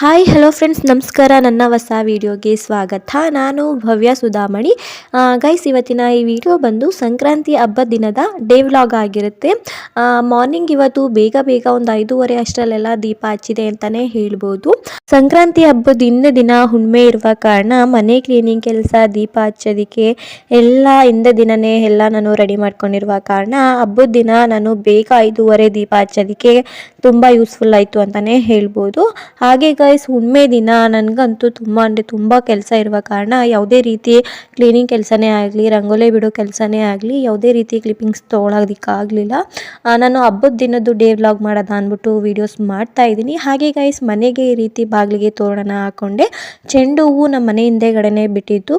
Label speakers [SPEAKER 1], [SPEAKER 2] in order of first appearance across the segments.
[SPEAKER 1] Hi hello friends ನಮಸ್ಕಾರ. ನನ್ನ ಹೊಸ ವಿಡಿಯೋಗೆ ಸ್ವಾಗತ. ನಾನು ಭವ್ಯ ಸುಧಾಮಣಿ. ಗೈಸ್ ಇವತ್ತಿನ ಈ ವಿಡಿಯೋ ಬಂದು ಸಂಕ್ರಾಂತಿ ಹಬ್ಬದ ದಿನದ ಡೇ ವ್ಲಾಗ್ ಆಗಿರುತ್ತೆ. ಮಾರ್ನಿಂಗ್ ಇವತ್ತು ಬೇಗ ಬೇಗ ಒಂದು ಐದೂವರೆ ಅಷ್ಟರಲ್ಲೆಲ್ಲ ದೀಪ ಹಚ್ಚಿದೆ ಅಂತಲೇ ಹೇಳ್ಬೋದು. ಸಂಕ್ರಾಂತಿ ಹಬ್ಬದ ಹಿಂದೆ ದಿನ ಹುಣ್ಣಿಮೆ ಇರುವ ಕಾರಣ ಮನೆ ಕ್ಲೀನಿಂಗ್ ಕೆಲಸ, ದೀಪ ಹಚ್ಚೋದಕ್ಕೆ ಎಲ್ಲ ಹಿಂದೆ ದಿನನೇ ಎಲ್ಲ ನಾನು ರೆಡಿ ಮಾಡ್ಕೊಂಡಿರುವ ಕಾರಣ ಹಬ್ಬದ ದಿನ ನಾನು ಬೇಗ ಐದೂವರೆ ದೀಪ ಹಚ್ಚೋದಕ್ಕೆ ತುಂಬ ಯೂಸ್ಫುಲ್ ಆಯಿತು ಅಂತಲೇ ಹೇಳ್ಬೋದು. ಹಾಗೆ ಗೈಸ್ ಹುಣ್ಮೆ ದಿನ ನನಗಂತೂ ತುಂಬ ಅಂದರೆ ತುಂಬ ಕೆಲಸ ಇರುವ ಕಾರಣ ಯಾವುದೇ ರೀತಿ ಕ್ಲೀನಿಂಗ್ ಕೆಲಸನೇ ಆಗಲಿ, ರಂಗೋಲೆ ಬಿಡೋ ಕೆಲಸನೇ ಆಗಲಿ, ಯಾವುದೇ ರೀತಿ ಕ್ಲಿಪ್ಪಿಂಗ್ಸ್ ತೊಗೊಳೋದಕ್ಕಾಗಲಿಲ್ಲ ನಾನು ಹಬ್ಬದ ದಿನದ್ದು ಡೇ ವ್ಲಾಗ್ ಮಾಡೋದ ಅಂದ್ಬಿಟ್ಟು ವೀಡಿಯೋಸ್ ಮಾಡ್ತಾ ಇದ್ದೀನಿ. ಹಾಗೆ ಗೈಸ್ ಮನೆಗೆ ಈ ರೀತಿ ಬಾಗಿಲಿಗೆ ತೋರಣ ಹಾಕೊಂಡೆ, ಚೆಂಡು ಹೂವು ನಮ್ಮ ಮನೆ ಹಿಂದೆಗಡೆನೆ ಬಿಟ್ಟಿದ್ದು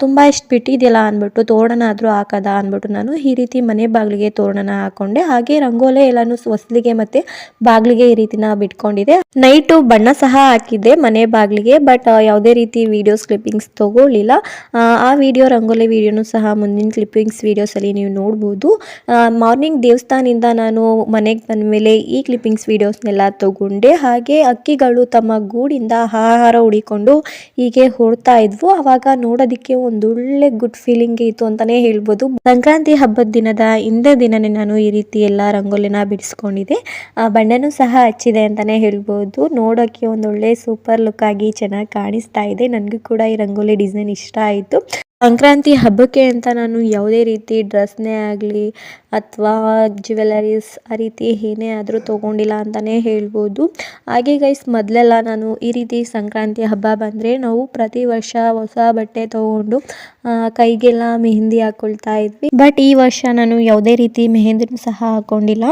[SPEAKER 1] ತುಂಬ ಇಷ್ಟು ಬಿಟ್ಟಿದೆಯಲ್ಲ ಅಂದ್ಬಿಟ್ಟು ತೋರಣ ಆದರೂ ಹಾಕದ ಅಂದ್ಬಿಟ್ಟು ನಾನು ಈ ರೀತಿ ಮನೆ ಬಾಗಿಲಿಗೆ ತೋರಣ ಹಾಕೊಂಡೆ. ಹಾಗೆ ರಂಗೋಲೆ ಎಲ್ಲಾನು ಹೊಸ್ಲಿಗೆ ಮತ್ತೆ ಬಾಗಿಲಿಗೆ ಈ ರೀತಿನ ಬಿಟ್ಕೊಂಡಿದೆ ನೈಟು ಬಣ್ಣ ಸಹ ಹಾಕಿದ್ದೆ ಮನೆ ಬಾಗಿಲಿಗೆ ಬಟ್ ಯಾವುದೇ ರೀತಿ ವೀಡಿಯೋಸ್ ಕ್ಲಿಪ್ಪಿಂಗ್ಸ್ ತೊಗೊಳ್ಳಿಲ್ಲ. ಆ, ವಿಡಿಯೋ ರಂಗೋಲಿ ವಿಡಿಯೋನು ಸಹ ಮುಂದಿನ ಕ್ಲಿಪ್ಪಿಂಗ್ಸ್ ವಿಡಿಯೋಸಲ್ಲಿ ನೀವು ನೋಡ್ಬೋದು. ಮಾರ್ನಿಂಗ್ ದೇವಸ್ಥಾನದಿಂದ ನಾನು ಮನೆಗೆ ಬಂದ ಮೇಲೆ ಈ ಕ್ಲಿಪ್ಪಿಂಗ್ಸ್ ವೀಡಿಯೋಸ್ನೆಲ್ಲ ತಗೊಂಡೆ. ಹಾಗೆ ಅಕ್ಕಿಗಳು ತಮ್ಮ ಗೂಡಿಂದ ಆಹಾರ ಹುಡಿಕೊಂಡು ಹೀಗೆ ಹೊಡ್ತಾ ಇದ್ವು. ಆವಾಗ ನೋಡೋದಕ್ಕೆ ಒಂದು ಒಳ್ಳೆ ಗುಡ್ ಫೀಲಿಂಗ್ ಇತ್ತು ಅಂತಾನೆ ಹೇಳ್ಬೋದು. ಸಂಕ್ರಾಂತಿ ಹಬ್ಬದ ದಿನದ ಹಿಂದೆ ದಿನನೇ ನಾನು ಈ ರೀತಿ ಎಲ್ಲ ರಂಗೋಲಿನ ಬಿಡಿಸ್ಕೊಂಡಿದ್ದೆ. ಆ, ಬಣ್ಣನೂ ಸಹ ಹಚ್ಚಿದೆ ಅಂತಾನೆ ಹೇಳ್ಬೋದು. ನೋಡೋಕ್ಕೆ ಒಂದು ಒಳ್ಳೆ ಸೂಪರ್ ಲುಕ್ ಆಗಿ ಚೆನ್ನಾಗಿ ಕಾಣಿಸ್ತಾ ಇದೆ. ನನಗೂ ಕೂಡ ಈ ರಂಗೋಲಿ ಡಿಸೈನ್ ಇಷ್ಟ ಆಯಿತು. ಸಂಕ್ರಾಂತಿ ಹಬ್ಬಕ್ಕೆ ಅಂತ ನಾನು ಯಾವುದೇ ರೀತಿ ಡ್ರೆಸ್ನೇ ಆಗಲಿ ಅಥವಾ ಜ್ಯುವೆಲರೀಸ್ ಆ ರೀತಿ ಏನೇ ಆದರೂ ತೊಗೊಂಡಿಲ್ಲ ಅಂತಲೇ ಹೇಳ್ಬೋದು. ಹಾಗೆ ಗೈಸ್ ಮೊದಲೆಲ್ಲ ನಾನು ಈ ರೀತಿ ಸಂಕ್ರಾಂತಿ ಹಬ್ಬ ಬಂದರೆ ನಾವು ಪ್ರತಿ ವರ್ಷ ಹೊಸ ಬಟ್ಟೆ ತೊಗೊಂಡು ಕೈಗೆಲ್ಲ ಮೆಹಂದಿ ಹಾಕ್ಕೊಳ್ತಾ ಇದ್ವಿ. ಬಟ್ ಈ ವರ್ಷ ನಾನು ಯಾವುದೇ ರೀತಿ ಮೆಹಂದಿನೂ ಸಹ ಹಾಕ್ಕೊಂಡಿಲ್ಲ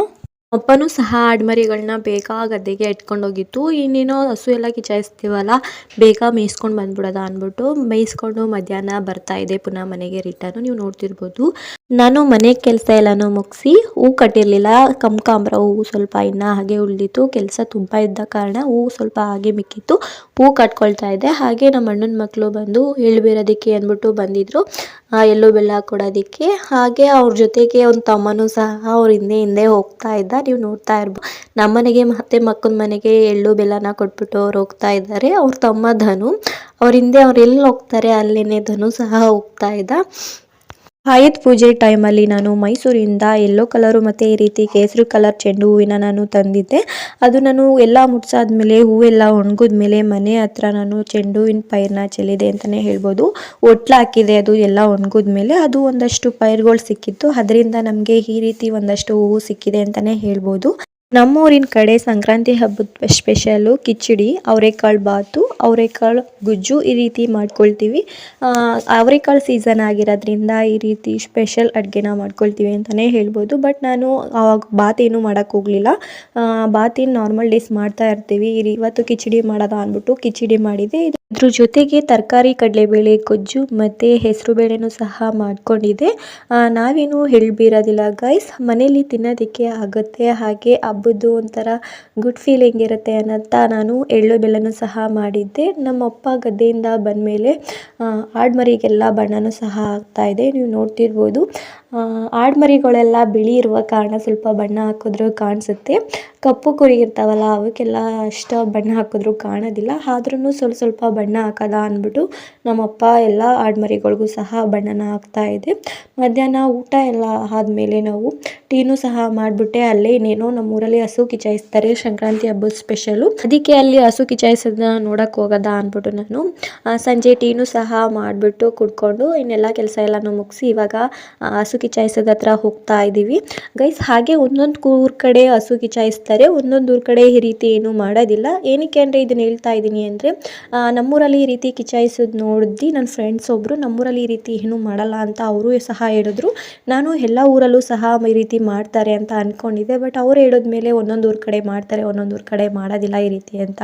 [SPEAKER 1] ಅಪ್ಪನೂ ಸಹ ಆಡ್ಮರಿಗಳನ್ನ ಬೇಗ ಗದ್ದೆಗೆ ಇಟ್ಕೊಂಡೋಗಿತ್ತು ಇನ್ನೇನೋ ಹಸು ಎಲ್ಲ ಕಿಚಾಯಿಸ್ತೀವಲ್ಲ ಬೇಗ ಮೇಯಿಸ್ಕೊಂಡು ಬಂದ್ಬಿಡೋದ ಅಂದ್ಬಿಟ್ಟು ಮೇಯಿಸ್ಕೊಂಡು ಮಧ್ಯಾಹ್ನ ಬರ್ತಾ ಇದೆ. ಪುನಃ ಮನೆಗೆ ರಿಟರ್ನು ನೀವು ನೋಡ್ತಿರ್ಬೋದು. ನಾನು ಮನೆ ಕೆಲಸ ಎಲ್ಲನೂ ಮುಗಿಸಿ, ಹೂ ಕಟ್ಟಿರಲಿಲ್ಲ. ಕಂಕಾಂಬ್ರ ಹೂವು ಸ್ವಲ್ಪ ಇನ್ನೂ ಹಾಗೆ ಉಳಿದಿತ್ತು. ಕೆಲಸ ತುಂಬ ಇದ್ದ ಕಾರಣ ಹೂವು ಸ್ವಲ್ಪ ಹಾಗೆ ಮಿಕ್ಕಿತ್ತು. ಹೂ ಕಟ್ಕೊಳ್ತಾ ಇದ್ದೆ ಹಾಗೆ ನಮ್ಮ ಅಣ್ಣನ ಮಕ್ಕಳು ಬಂದು ಎಳ್ಬೀರೋದಕ್ಕೆ ಅಂದ್ಬಿಟ್ಟು ಬಂದಿದ್ರು. ಎಳ್ಳು ಬೆಲ್ಲ ಕೊಡೋದಕ್ಕೆ. ಹಾಗೆ ಅವ್ರ ಜೊತೆಗೆ ಒಂದು ತಮ್ಮನೂ ಸಹ ಅವ್ರ ಹಿಂದೆ ಹಿಂದೆ ಹೋಗ್ತಾ ಇದ್ದ. ನೀವು ನೋಡ್ತಾ ಇರ್ಬೋದು ನಮ್ಮನೆಗೆ ಮತ್ತೆ ಮಕ್ಕನ ಮನೆಗೆ ಎಳ್ಳು, ಬೆಲ್ಲನ ಕೊಟ್ಬಿಟ್ಟು ಅವ್ರು ಹೋಗ್ತಾ ಇದ್ದಾರೆ. ಅವ್ರ ತಮ್ಮ ಧನು. ಅವ್ರ ಹಿಂದೆ ಅವ್ರು ಎಲ್ಲಿ ಹೋಗ್ತಾರೆ ಅಲ್ಲೇನೆ ಧನು ಸಹ ಹೋಗ್ತಾ ಇದ್ದ. ಆಯುಧ ಪೂಜೆ ಟೈಮಲ್ಲಿ ನಾನು ಮೈಸೂರಿಂದ ಯೆಲ್ಲೋ ಕಲರು ಮತ್ತು ಈ ರೀತಿ ಕೇಸರಿ ಕಲರ್ ಚೆಂಡು ಹೂವಿನ ನಾನು ತಂದಿದ್ದೆ. ಅದು ನಾನು ಎಲ್ಲ ಮುಟ್ಸಾದ್ಮೇಲೆ ಹೂವೆಲ್ಲ ಒಣಗಿದ್ಮೇಲೆ ಮನೆ ಹತ್ರ ನಾನು ಚೆಂಡು ಹೂವಿನ ಪೈರ್ನ ಚೆಲ್ಲಿದೆ ಅಂತಲೇ ಹೇಳ್ಬೋದು. ಒಟ್ಲು ಹಾಕಿದೆ, ಅದು ಎಲ್ಲ ಒಣಗಿದ್ಮೇಲೆ ಅದು ಒಂದಷ್ಟು ಪೈರ್ಗಳು ಸಿಕ್ಕಿತ್ತು. ಅದರಿಂದ ನಮಗೆ ಈ ರೀತಿ ಒಂದಷ್ಟು ಹೂವು ಸಿಕ್ಕಿದೆ ಅಂತಲೇ ಹೇಳ್ಬೋದು. ನಮ್ಮೂರಿನ ಕಡೆ ಸಂಕ್ರಾಂತಿ ಹಬ್ಬದ ಸ್ಪೆಷಲು ಕಿಚಡಿ, ಅವರೆಕಾಳು ಬಾತು, ಅವರೆಕಾಳು ಗುಜ್ಜು ಈ ರೀತಿ ಮಾಡ್ಕೊಳ್ತೀವಿ. ಅವರೆಕಾಳು ಸೀಸನ್ ಆಗಿರೋದ್ರಿಂದ ಈ ರೀತಿ ಸ್ಪೆಷಲ್ ಅಡುಗೆನ ಮಾಡ್ಕೊಳ್ತೀವಿ ಅಂತಲೇ ಹೇಳ್ಬೋದು. ಬಟ್ ನಾನು ಆವಾಗ ಬಾತ್ ಏನು ಮಾಡೋಕ್ಕೆ ಹೋಗಲಿಲ್ಲ ಬಾತಿನ ನಾರ್ಮಲ್ ಡೇಸ್ ಮಾಡ್ತಾ ಇರ್ತೀವಿ. ಇರಿ- ಇವತ್ತು ಕಿಚಡಿ ಮಾಡೋದ ಅಂದ್ಬಿಟ್ಟು ಕಿಚಡಿ ಮಾಡಿದೆ. ಇದು- ಇದ್ರ ಜೊತೆಗೆ ತರಕಾರಿ, ಕಡಲೆಬೇಳೆ, ಗೊಜ್ಜು ಮತ್ತು ಹೆಸರುಬೇಳೆನೂ ಸಹ ಮಾಡ್ಕೊಂಡಿದೆ. ನಾವೇನು ಹೇಳ್ಬಿರೋದಿಲ್ಲ ಗೈಸ್ ಮನೇಲಿ ತಿನ್ನೋದಕ್ಕೆ ಆಗುತ್ತೆ. ಹಾಗೆ ಹಬ್ಬದ್ದು ಒಂಥರ ಗುಡ್ ಫೀಲಿಂಗ್ ಇರುತ್ತೆ ಅನ್ನತ್ತಾ ನಾನು ಎಳ್ಳು ಬೆಲ್ಲನೂ ಸಹ ಮಾಡಿದ್ದೆ. ನಮ್ಮಪ್ಪ ಗದ್ದೆಯಿಂದ ಬಂದಮೇಲೆ ಆಡ್ಮರಿಗೆಲ್ಲ ಬಣ್ಣನೂ ಸಹ ಇದೆ. ನೀವು ನೋಡ್ತಿರ್ಬೋದು. ಆಡ್ಮರಿಗಳೆಲ್ಲ ಬಿಳಿ ಇರುವ ಕಾರಣ ಸ್ವಲ್ಪ ಬಣ್ಣ ಹಾಕಿದ್ರು ಕಾಣಿಸುತ್ತೆ. ಕಪ್ಪು ಕುರಿ ಇರ್ತಾವಲ್ಲ, ಅವಕ್ಕೆಲ್ಲ ಅಷ್ಟು ಬಣ್ಣ ಹಾಕಿದ್ರು ಕಾಣೋದಿಲ್ಲ. ಆದ್ರೂ ಸ್ವಲ್ಪ ಸ್ವಲ್ಪ ಬಣ್ಣ ಹಾಕೋದ ಅಂದ್ಬಿಟ್ಟು ನಮ್ಮಪ್ಪ ಎಲ್ಲ ಆಡ್ಮರಿಗಳಿಗೂ ಸಹ ಬಣ್ಣನ ಹಾಕ್ತಾ ಇದೆ. ಮಧ್ಯಾಹ್ನ ಊಟ ಎಲ್ಲ ಆದಮೇಲೆ ನಾವು ಟೀನು ಸಹ ಮಾಡಿಬಿಟ್ಟೆ. ಅಲ್ಲೇ ಏನೇನೋ ನಮ್ಮೂರಲ್ಲಿ ಹಸು ಕಿಚಾಯಿಸ್ತಾರೆ ಸಂಕ್ರಾಂತಿ ಹಬ್ಬದ ಸ್ಪೆಷಲು ಅದಕ್ಕೆ ಅಲ್ಲಿ ಹಸು ಕಿಚಾಯಿಸೋದನ್ನ ನೋಡಕ್ಕೆ ಹೋಗೋದ ಅಂದ್ಬಿಟ್ಟು ನಾನು. ಸಂಜೆ ಟೀನು ಸಹ ಮಾಡಿಬಿಟ್ಟು ಕುಡ್ಕೊಂಡು ಇನ್ನೆಲ್ಲ ಕೆಲಸ ಎಲ್ಲನೂ ಮುಗಿಸಿ ಇವಾಗ ಹಸು ಕಿಚಾಯಿಸೋದ ಹತ್ರ ಹೋಗ್ತಾ ಇದ್ದೀವಿ ಗೈಸ್ ಹಾಗೆ ಒಂದೊಂದು ಊರ ಕಡೆ ಹಸು ಕಿಚಾಯಿಸ್ತಾರೆ ಒಂದೊಂದು ಊರ ಕಡೆ ಈ ರೀತಿ ಏನು ಮಾಡೋದಿಲ್ಲ. ಏನಕ್ಕೆ ಅಂದರೆ ಇದನ್ನ ಹೇಳ್ತಾ ಇದ್ದೀನಿ ಅಂದರೆ ನಮ್ಮೂರಲ್ಲಿ ಈ ರೀತಿ ಕಿಚಾಯಿಸೋದು ನೋಡಿದ್ದು ನನ್ನ ಫ್ರೆಂಡ್ಸ್ ಒಬ್ಬರು ನಮ್ಮೂರಲ್ಲಿ ಈ ರೀತಿ ಏನು ಮಾಡಲ್ಲ ಅಂತ ಅವರು ಸಹ ಹೇಳಿದ್ರು. ನಾನು ಎಲ್ಲ ಊರಲ್ಲೂ ಸಹ ಈ ರೀತಿ ಮಾಡ್ತಾರೆ ಅಂತ ಅಂದ್ಕೊಂಡಿದ್ದೆ ಬಟ್ ಅವ್ರು ಹೇಳಿದ್ಮೇಲೆ ಒಂದೊಂದು ಊರ ಕಡೆ ಮಾಡ್ತಾರೆ, ಒಂದೊಂದು ಊರ ಕಡೆ ಮಾಡೋದಿಲ್ಲ ಈ ರೀತಿ ಅಂತ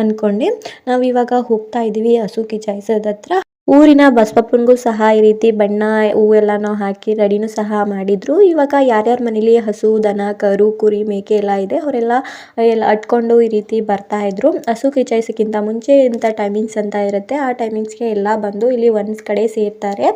[SPEAKER 1] ಅಂದ್ಕೊಂಡೆ ನಾವು ಇವಾಗ ಹೋಗ್ತಾ ಇದ್ದೀವಿ ಹಸು ಕಿಚಾಯಿಸೋದ ಹತ್ರ. ಊರಿನ ಬಸವಪ್ಪನಿಗೂ ಸಹ ಈ ರೀತಿ ಬಣ್ಣ, ಹೂವೆಲ್ಲನೂ ಹಾಕಿ ರೆಡಿನೂ ಸಹ ಮಾಡಿದ್ರು. ಇವಾಗ ಯಾರ್ಯಾರ ಮನೇಲಿ ಹಸು, ದನ, ಕರು, ಕುರಿ, ಮೇಕೆ ಎಲ್ಲ ಇದೆ, ಅವರೆಲ್ಲ, ಎಲ್ಲ ಅಟ್ಕೊಂಡು ಈ ರೀತಿ ಬರ್ತಾ ಇದ್ರು. ಹಸು ಕಿಚಾಯಿಸೋಕ್ಕಿಂತ ಮುಂಚೆ ಇಂಥ ಟೈಮಿಂಗ್ಸ್ ಅಂತ ಇರುತ್ತೆ. ಆ ಟೈಮಿಂಗ್ಸ್ಗೆ ಎಲ್ಲ ಬಂದು ಇಲ್ಲಿ ಒಂದು ಕಡೆ ಸೇರ್ತಾರೆ.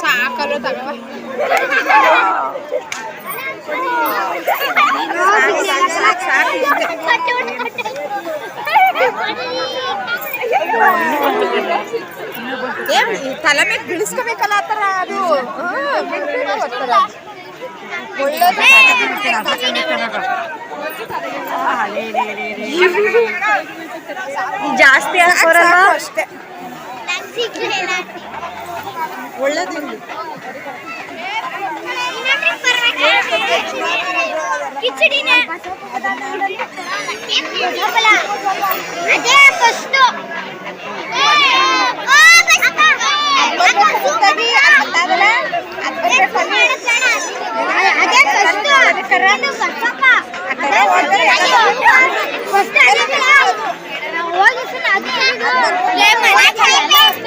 [SPEAKER 2] ಸಾಕಲು ತಗವ ತಲೆ ಮೇಲೆ ಬಿಡಿಸ್ಕೋಬೇಕಲ್ಲ ಆತರ ಅದು ಬರ್ತಾರ
[SPEAKER 1] ಜಾಸ್ತಿ
[SPEAKER 2] ಆಗ್ತಾರಲ್ಲ ಅಷ್ಟೇ
[SPEAKER 3] ಒಳ್ಳೆದಿರಲಿ ಅದೇ ಫಸ್ಟ್
[SPEAKER 4] ಹೋಗಿ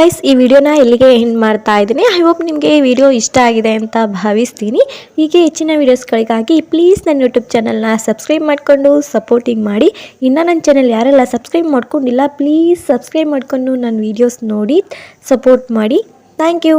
[SPEAKER 1] ಗೈಸ್ ಈ ವಿಡಿಯೋನ ಇಲ್ಲಿಗೆ ಎಂಡ್ ಮಾಡ್ತಾ ಇದ್ದೀನಿ. ಐ ಹೋಪ್ ನಿಮಗೆ ಈ ವಿಡಿಯೋ ಇಷ್ಟ ಆಗಿದೆ ಅಂತ ಭಾವಿಸ್ತೀನಿ. ಹೀಗೆ ಹೆಚ್ಚಿನ ವೀಡಿಯೋಸ್ಗಳಿಗಾಗಿ ಪ್ಲೀಸ್ ನನ್ನ ಯೂಟ್ಯೂಬ್ ಚಾನಲ್ನ ಸಬ್ಸ್ಕ್ರೈಬ್ ಮಾಡಿಕೊಂಡು ಸಪೋರ್ಟಿಂಗ್ ಮಾಡಿ. ಇನ್ನೂ ನನ್ನ ಚಾನಲ್ ಯಾರೆಲ್ಲ ಸಬ್ಸ್ಕ್ರೈಬ್ ಮಾಡ್ಕೊಂಡಿಲ್ಲ ಪ್ಲೀಸ್ ಸಬ್ಸ್ಕ್ರೈಬ್ ಮಾಡಿಕೊಂಡು ನನ್ನ ವೀಡಿಯೋಸ್ ನೋಡಿ ಸಪೋರ್ಟ್ ಮಾಡಿ. Thank you